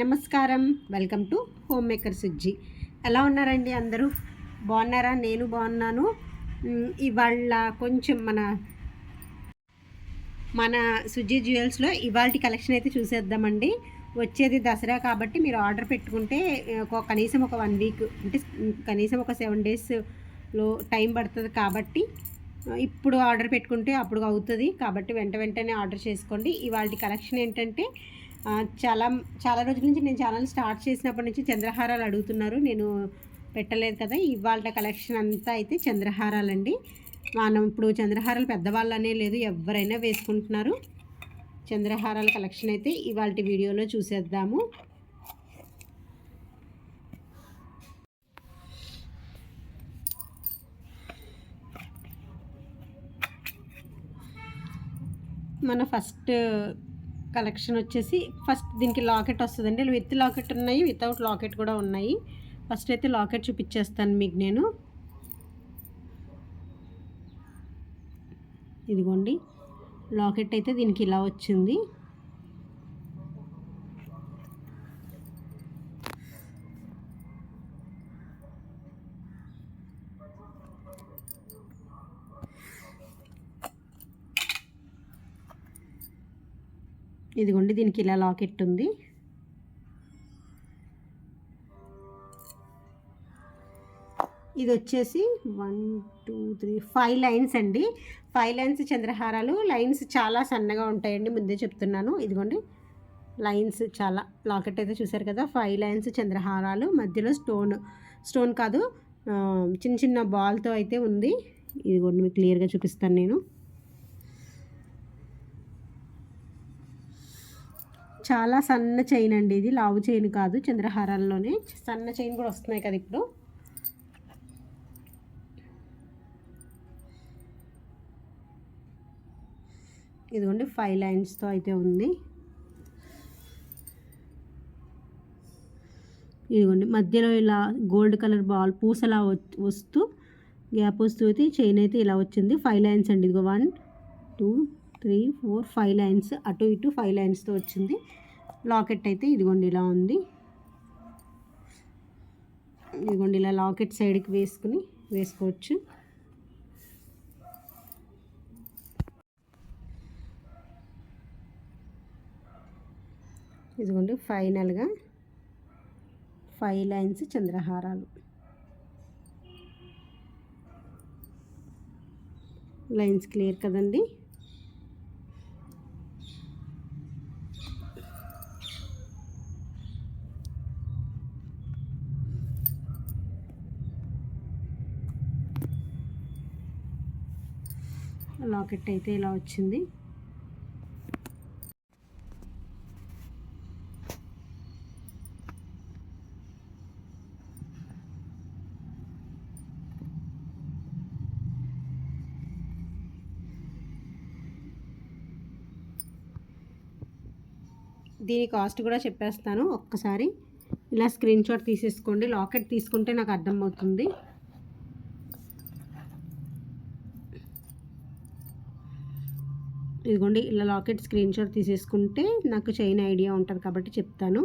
నమస్కారం. Welcome to home maker Sujji. ఎలా ఉన్నారండి అందరూ? బాగున్నారా? నేను బాగున్నాను. ఇవాళ కొంచెం మన మన సుజ్జి జ్యువెల్స్లో ఇవాళ కలెక్షన్ అయితే చూసేద్దామండి. వచ్చేది దసరా కాబట్టి మీరు ఆర్డర్ పెట్టుకుంటే ఒక కనీసం ఒక వన్ వీక్ అంటే కనీసం ఒక సెవెన్ డేస్లో టైం పడుతుంది కాబట్టి ఇప్పుడు ఆర్డర్ పెట్టుకుంటే అప్పుడు అవుతుంది. కాబట్టి వెంట వెంటనే ఆర్డర్ చేసుకోండి. ఇవాళ కలెక్షన్ ఏంటంటే చాలా చాలా రోజుల నుంచి నేను ఛానల్ స్టార్ట్ చేసినప్పటి నుంచి చంద్రహారాలు అడుగుతున్నారు. నేను పెట్టలేదు కదా ఇవాళ కలెక్షన్ అంతా అయితే చంద్రహారాలండి. మనం ఇప్పుడు చంద్రహారాలు పెద్దవాళ్ళనే లేదు ఎవరైనా వేసుకుంటున్నారు. చంద్రహారాల కలెక్షన్ అయితే ఇవాళ వీడియోలో చూసేద్దాము. మన ఫస్ట్ కలెక్షన్ వచ్చేసి ఫస్ట్ దీనికి లాకెట్ వస్తుందండి. విత్ లాకెట్ ఉన్నాయి వితౌట్ లాకెట్ కూడా ఉన్నాయి. ఫస్ట్ అయితే లాకెట్ చూపించేస్తాను మీకు నేను. ఇదిగోండి. లాకెట్ అయితే దీనికి ఇలా వచ్చింది. ఇదిగోండి దీనికి ఇలా లాకెట్ ఉంది. ఇది వచ్చేసి one two three five lines అండి. ఫైవ్ లైన్స్ చంద్రహారాలు. లైన్స్ చాలా సన్నగా ఉంటాయండి ముందే చెప్తున్నాను. ఇదిగోండి లైన్స్ చాలా లాకెట్ అయితే చూసారు కదా ఫైవ్ లైన్స్ చంద్రహారాలు మధ్యలో స్టోన్ స్టోన్ కాదు చిన్న చిన్న బాల్తో అయితే ఉంది. ఇదిగోండి మీకు క్లియర్గా చూపిస్తాను నేను. చాలా సన్న చైన్ అండి ఇది. లావు చైన్ కాదు చంద్రహారాల్లోనే. సన్న చైన్ కూడా వస్తున్నాయి కదా ఇప్పుడు. ఇదిగోండి ఫైవ్ లైన్స్తో అయితే ఉంది. ఇదిగోండి మధ్యలో ఇలా గోల్డ్ కలర్ బాల్ పూసలా వస్తూ గ్యాప్ వస్తూ అయితే చైన్ అయితే ఇలా వచ్చింది. ఫైవ్ లైన్స్ అండి. ఇదిగో one two three four five lines అటు ఇటు ఫైవ్ లైన్స్తో వచ్చింది. లాకెట్ అయితే ఇదిగోండి ఇలా ఉంది. ఇదిగోండి ఇలా లాకెట్ సైడ్కి వేసుకుని వేసుకోవచ్చు. ఇదిగోండి ఫైనల్గా ఫైవ్ లైన్స్ చంద్రహారాలు. లైన్స్ క్లియర్ కదండి? లాకెట్ అయితే ఇలా వచ్చింది. దీని కాస్ట్ కూడా చెప్పేస్తాను ఒక్కసారి. ఇలా స్క్రీన్ షాట్ తీసేసుకోండి. లాకెట్ తీసుకుంటే నాకు అర్థమవుతుంది. ఇదిగోండి ఇలా లాకెట్ స్క్రీన్ షాట్ తీసేసుకుంటే నాకు చైన్ ఐడియా ఉంటుంది కాబట్టి చెప్తాను.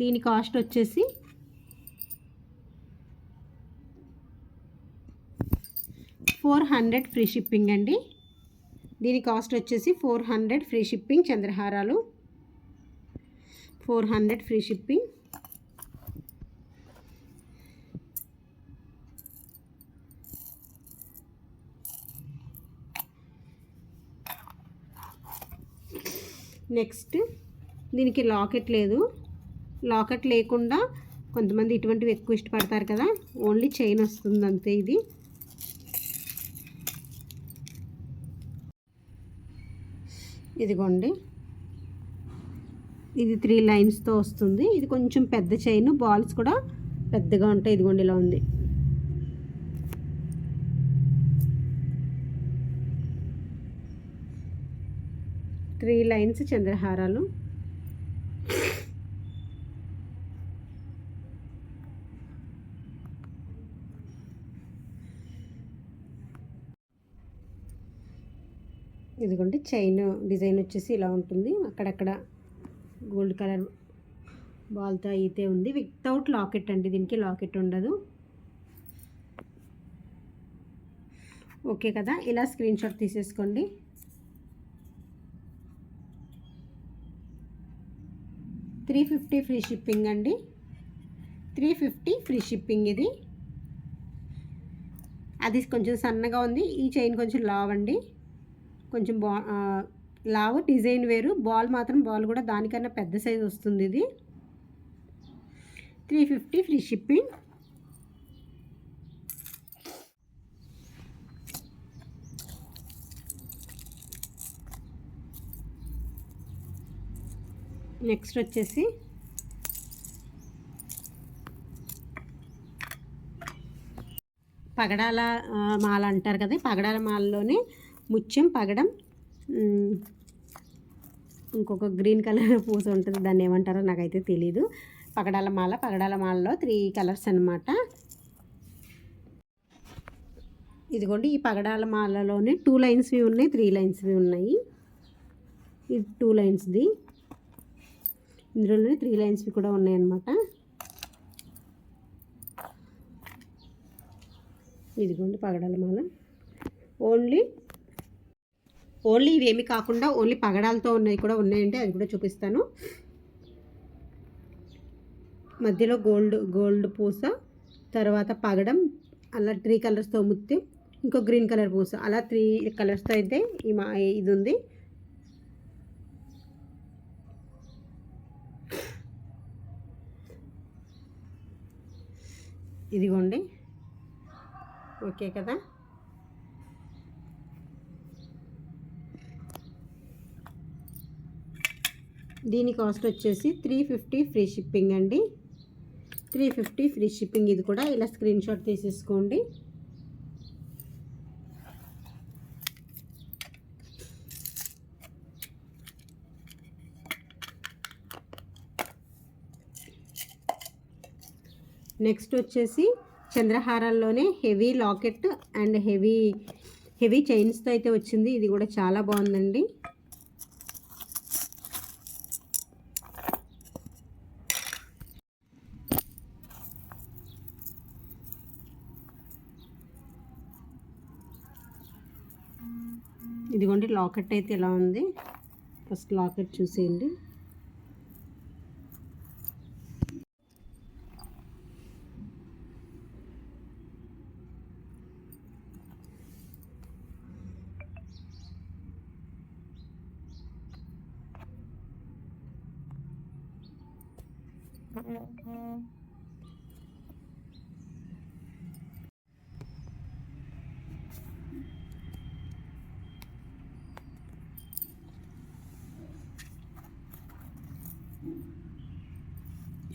దీని కాస్ట్ వచ్చేసి ఫోర్ హండ్రెడ్ ఫ్రీ షిప్పింగ్ అండి. దీని కాస్ట్ వచ్చేసి four hundred free shipping చంద్రహారాలు. Four hundred free shipping. Next దీనికి లాకెట్ లేదు. లాకెట్ లేకుండా కొంతమంది ఇటువంటివి ఎక్కువ ఇష్టపడతారు కదా ఓన్లీ చైన్ వస్తుంది అంతే ఇది. ఇదిగోండి. ఇది త్రీ లైన్స్తో వస్తుంది. ఇది కొంచెం పెద్ద చైన్ బాల్స్ కూడా పెద్దగా ఉంటాయి. ఇదిగోండి ఇలా ఉంది. త్రీ లైన్స్ చంద్రహారాలు. ఇదిగోండి చైన్ డిజైన్ వచ్చేసి ఇలా ఉంటుంది. అక్కడక్కడ గోల్డ్ కలర్ బాల్తో అయితే ఉంది. వితౌట్ లాకెట్ అండి దీనికి లాకెట్ ఉండదు. ఓకే కదా ఇలా స్క్రీన్ షాట్ తీసేసుకోండి. త్రీ ఫిఫ్టీ ఫ్రీ షిప్పింగ్ అండి. త్రీ ఫిఫ్టీ ఫ్రీ షిప్పింగ్ ఇది. అది కొంచెం సన్నగా ఉంది. ఈ చైన్ కొంచెం లావ్ అండి కొంచెం బా లావ్ డిజైన్ వేరు. బాల్ మాత్రం బాల్ కూడా దానికన్నా పెద్ద సైజ్ వస్తుంది ఇది. Three fifty free shipping. Next వచ్చేసి పగడాల మాల అంటారు కదా పగడాల మాలలోనే ముత్యం పగడం ఇంకొక గ్రీన్ కలర్ పూస ఉంటుంది దాన్ని ఏమంటారో నాకైతే తెలీదు. పగడాల మాల పగడాల మాలలో త్రీ కలర్స్ అనమాట ఇదిగోండి ఈ పగడాల మాలలోనే టూ లైన్స్వి ఉన్నాయి త్రీ లైన్స్వి ఉన్నాయి. ఇది టూ లైన్స్ది. ఇందులోనే త్రీ లైన్స్వి కూడా ఉన్నాయన్నమాట. ఇదిగోండి పగడాల మాల. ఓన్లీ ఓన్లీ ఇవేమి కాకుండా ఓన్లీ పగడాలతో ఉన్నాయి కూడా ఉన్నాయంటే అది కూడా చూపిస్తాను. మధ్యలో గోల్డ్ గోల్డ్ పూస తర్వాత పగడం అలా త్రీ కలర్స్తో ముత్తి ఇంకో గ్రీన్ కలర్ పూస. అలా త్రీ కలర్స్తో అయితే ఈ మా ఇది ఉంది. ఇదిగోండి. ఓకే కదా? దీని కాస్ట్ వచ్చేసి త్రీ ఫిఫ్టీ ఫ్రీ షిప్పింగ్ అండి. త్రీ ఫిఫ్టీ ఫ్రీ షిప్పింగ్ ఇది కూడా. ఇలా స్క్రీన్ షాట్ తీసేసుకోండి. నెక్స్ట్ వచ్చేసి చంద్రహారాల్లోనే heavy locket and heavy heavy చైన్స్తో అయితే వచ్చింది. ఇది కూడా చాలా బాగుందండి. ఇదిగోండి లాకెట్ అయితే ఎలా ఉంది? ఫస్ట్ లాకెట్ చూసేయండి.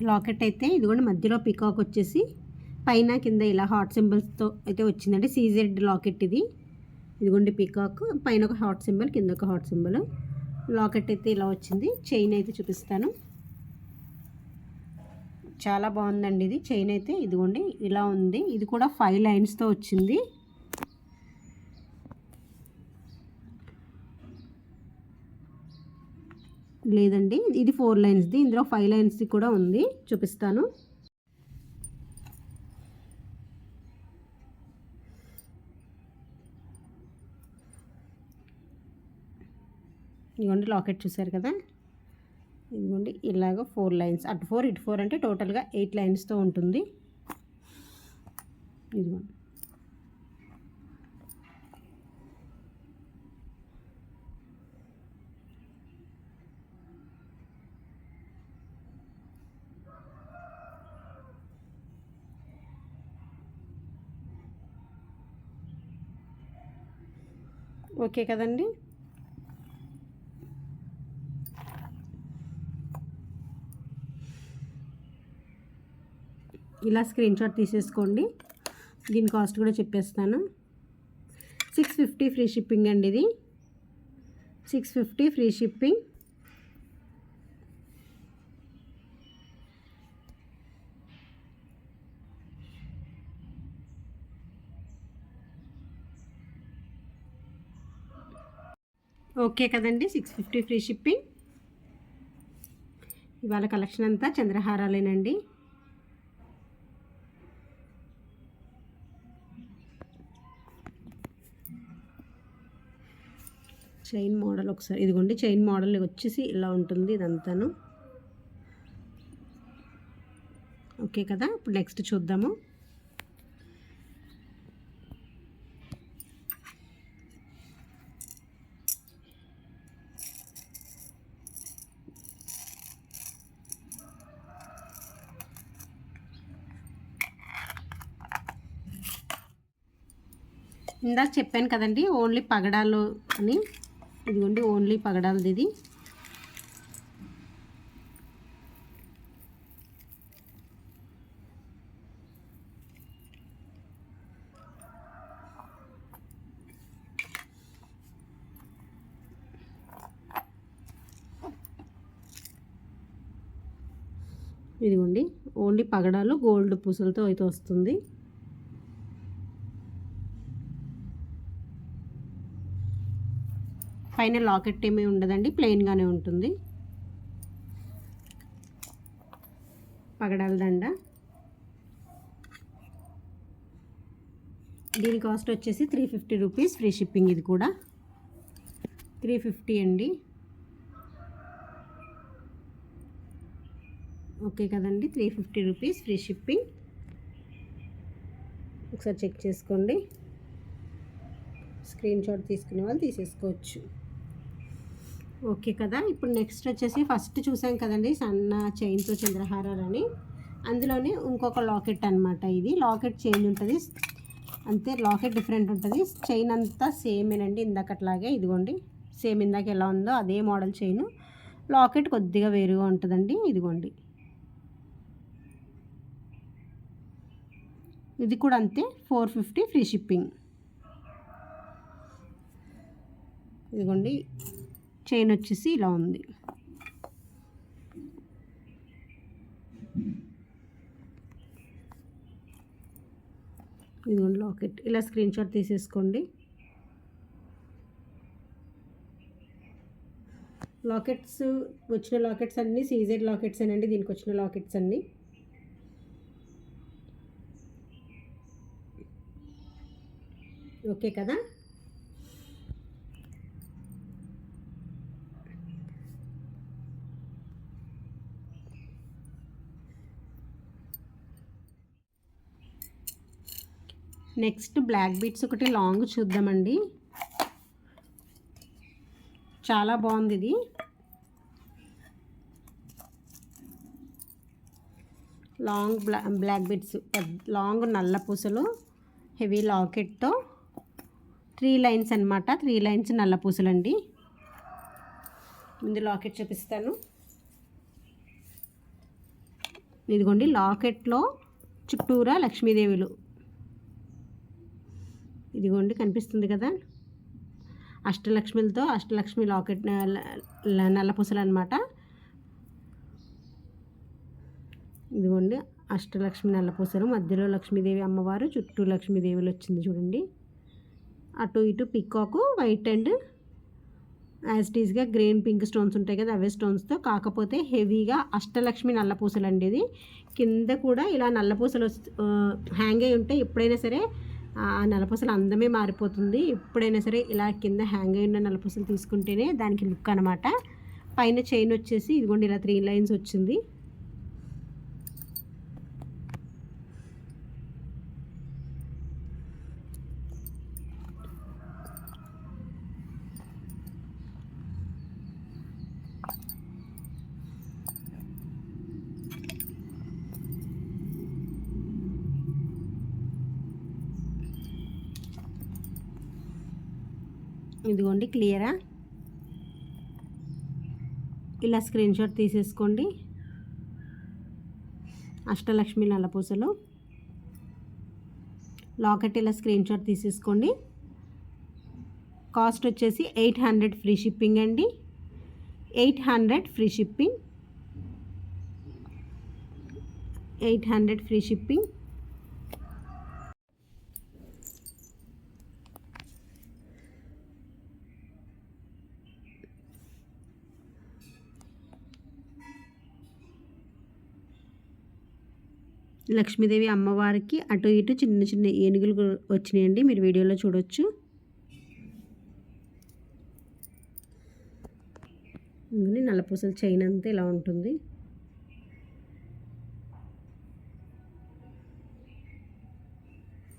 లాకెట్ అయితే ఇదిగోండి మధ్యలో పికాక్ వచ్చేసి పైన కింద ఇలా హాట్ సింబల్స్తో అయితే వచ్చిందండి. సీజెడ్ లాకెట్ ఇది. ఇదిగోండి పికాక్ పైన ఒక హాట్ సింబల్ కింద ఒక హాట్ సింబల్ లాకెట్ అయితే ఇలా వచ్చింది. చైన్ అయితే చూపిస్తాను. చాలా బాగుందండి ఇది. చైన్ అయితే ఇదిగోండి ఇలా ఉంది. ఇది కూడా ఫైవ్ లైన్స్తో వచ్చింది. లేదండి ఇది ఫోర్ లైన్స్ది ఇందులో ఫైవ్ లైన్స్ది కూడా ఉంది. చూపిస్తాను. ఇదిగోండి లాకెట్ చూసారు కదా? ఇదిగోండి ఇలాగ ఫోర్ లైన్స్ అటు ఫోర్ ఇటు ఫోర్ అంటే టోటల్గా ఎయిట్ లైన్స్తో ఉంటుంది. ఇదిగోండి. ఓకే కదండి? ఇలా స్క్రీన్ షాట్ తీసేసుకోండి. దీని కాస్ట్ కూడా చెప్పేస్తాను. సిక్స్ ఫిఫ్టీ ఫ్రీ షిప్పింగ్ అండి ఇది. Six fifty free shipping okay కదండి సిక్స్ ఫిఫ్టీ ఫ్రీ షిప్పింగ్ ఇవాళ కలెక్షన్ అంతా చంద్రహారాలేనండి. చైన్ మోడల్ ఒకసారి. ఇదిగోండి చైన్ మోడల్ వచ్చేసి ఇలా ఉంటుంది ఇదంతాను. ఓకే కదా ఇప్పుడు నెక్స్ట్ చూద్దాము. ఇందాక చెప్పాను కదండి ఓన్లీ పగడాలు అని. ఇదిగోండి ఓన్లీ పగడాలది ఇది. ఇదిగోండి ఓన్లీ పగడాలు గోల్డ్ పూసలతో అయితే వస్తుంది. పైన లాకెట్ ఏమీ ఉండదండి ప్లెయిన్గానే ఉంటుంది. పగడాల దండ. దీని కాస్ట్ వచ్చేసి three fifty rupees free shipping ఇది కూడా. త్రీ ఫిఫ్టీ అండి. ఓకే కదండి three fifty rupees free shipping ఒకసారి చెక్ చేసుకోండి. స్క్రీన్ షాట్ తీసుకునే వాళ్ళు తీసేసుకోవచ్చు. ఓకే కదా. ఇప్పుడు నెక్స్ట్ వచ్చేసి ఫస్ట్ చూసాం కదండి సన్న చైన్తో చంద్రహారాలని. అందులోనే ఇంకొక లాకెట్ అనమాట ఇది. లాకెట్ చేంజ్ ఉంటుంది. అంతే లాకెట్ డిఫరెంట్ ఉంటుంది. చైన్ అంతా సేమేనండి ఇందాకట్లాగే ఇదిగోండి సేమ్ ఇందాక ఎలా ఉందో అదే మోడల్ చైన్ లాకెట్ కొద్దిగా వేరుగా ఉంటుందండి. ఇదిగోండి. ఇది కూడా అంతే ఫోర్ ఫిఫ్టీ ఫ్రీ షిప్పింగ్ ఇదిగోండి. చైన్ వచ్చేసి ఇలా ఉంది. ఇదిగోండి లాకెట్. ఇలా స్క్రీన్ షాట్ తీసేసుకోండి. లాకెట్స్ వచ్చిన లాకెట్స్ అన్నీ సీజెడ్ లాకెట్స్ అండి దీనికి వచ్చిన లాకెట్స్ అన్నీ. ఓకే కదా? నెక్స్ట్ బ్లాక్ బీట్స్ ఒకటి లాంగ్ చూద్దామండి. చాలా బాగుంది ఇది. Long bla black beads long నల్ల పూసలు హెవీ లాకెట్తో త్రీ లైన్స్ అనమాట త్రీ లైన్స్ నల్ల పూసలు అండి ముందు లాకెట్ చూపిస్తాను. ఇదిగోండి లాకెట్లో చుట్టూరా లక్ష్మీదేవులు ఇదిగోండి కనిపిస్తుంది కదా? అష్టలక్ష్మిలతో అష్టలక్ష్మి లాకెట్ నల్లపూసలు అనమాట ఇదిగోండి అష్టలక్ష్మి నల్లపూసలు. మధ్యలో లక్ష్మీదేవి అమ్మవారు చుట్టూ లక్ష్మీదేవులు వచ్చింది చూడండి. అటు ఇటు పికాకు వైట్ అండ్ యాజ్ టీజ్గా గ్రీన్ పింక్ స్టోన్స్ ఉంటాయి కదా అవే స్టోన్స్తో కాకపోతే హెవీగా అష్టలక్ష్మి నల్లపూసలు అండి ఇది. కింద కూడా ఇలా నల్లపూసలు హ్యాంగ్ అయి ఉంటే ఎప్పుడైనా సరే ఆ నలపూసలు అందమే మారిపోతుంది. ఎప్పుడైనా సరే ఇలా కింద హ్యాంగ్ అయిన నలపూసలు తీసుకుంటేనే దానికి లుక్ అనమాట పైన చైన్ వచ్చేసి ఇదిగోండి ఇలా త్రీ లైన్స్ వచ్చింది. ఇదిగోండి క్లియరా? ఇలా స్క్రీన్ షాట్ తీసేసుకోండి. అష్టలక్ష్మి నల్లపూసలు. లాకెట్ ఇలా స్క్రీన్ షాట్ తీసేసుకోండి. కాస్ట్ వచ్చేసి ఎయిట్ హండ్రెడ్ ఫ్రీ షిప్పింగ్ అండి. Eight hundred free shipping. Eight hundred free shipping. Lakshmidevi అమ్మవారికి అటు ఇటు చిన్న చిన్న ఏనుగులు వచ్చినాయండి. మీరు వీడియోలో చూడొచ్చు. నల్లపూసల చైన్ అంతా ఇలా ఉంటుంది.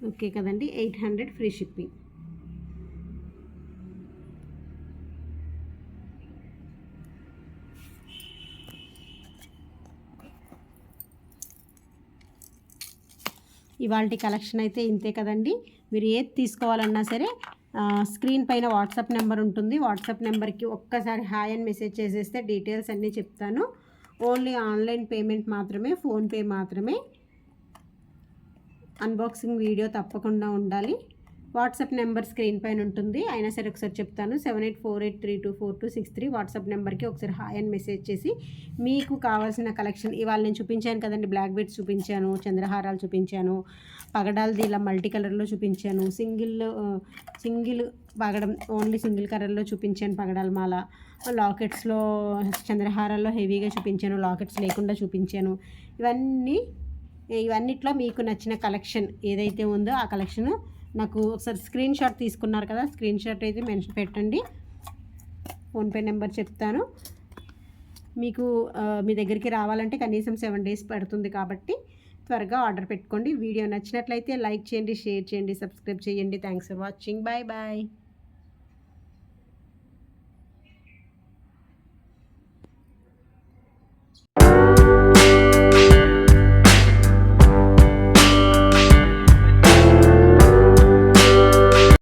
ఓకే కదండి. Eight hundred free shipping. ఇవాళ కలెక్షన్ అయితే ఇంతే కదండి. మీరు ఏది తీసుకోవాలన్నా సరే స్క్రీన్ పైన వాట్సాప్ నెంబర్ ఉంటుంది. వాట్సాప్ నెంబర్కి ఒక్కసారి హాయ్ అని మెసేజ్ చేసేస్తే డీటెయిల్స్ అన్నీ చెప్తాను. ఓన్లీ ఆన్లైన్ పేమెంట్ మాత్రమే ఫోన్పే మాత్రమే. అన్బాక్సింగ్ వీడియో తప్పకుండా ఉండాలి. వాట్సాప్ నెంబర్ స్క్రీన్ పైన ఉంటుంది. అయినా సరే ఒకసారి చెప్తాను. Seven eight four eight three two four two six three WhatsApp నెంబర్కి ఒకసారి హాయ్ అని మెసేజ్ చేసి మీకు కావాల్సిన కలెక్షన్ ఇవాళ నేను చూపించాను కదండి. బ్లాక్ బెడ్స్ చూపించాను చంద్రహారాలు చూపించాను పగడాలది ఇలా మల్టీ కలర్లో చూపించాను సింగిల్ సింగిల్ పగడం ఓన్లీ సింగిల్ కలర్లో చూపించాను పగడాల మాల. లాకెట్స్లో చంద్రహారాల్లో హెవీగా చూపించాను లాకెట్స్ లేకుండా చూపించాను. ఇవన్నీ ఇవన్నిట్లో మీకు నచ్చిన కలెక్షన్ ఏదైతే ఉందో ఆ కలెక్షన్ నాకు ఒకసారి స్క్రీన్ షాట్ తీసుకున్నారు కదా స్క్రీన్ షాట్ అయితే మెన్షన్ పెట్టండి. ఫోన్పే నెంబర్ చెప్తాను. మీకు మీ దగ్గరికి రావాలంటే కనీసం సెవెన్ డేస్ పడుతుంది కాబట్టి త్వరగా ఆర్డర్ పెట్టుకోండి. వీడియో నచ్చినట్లయితే లైక్ చేయండి షేర్ చేయండి సబ్స్క్రైబ్ చేయండి. Thanks for watching bye bye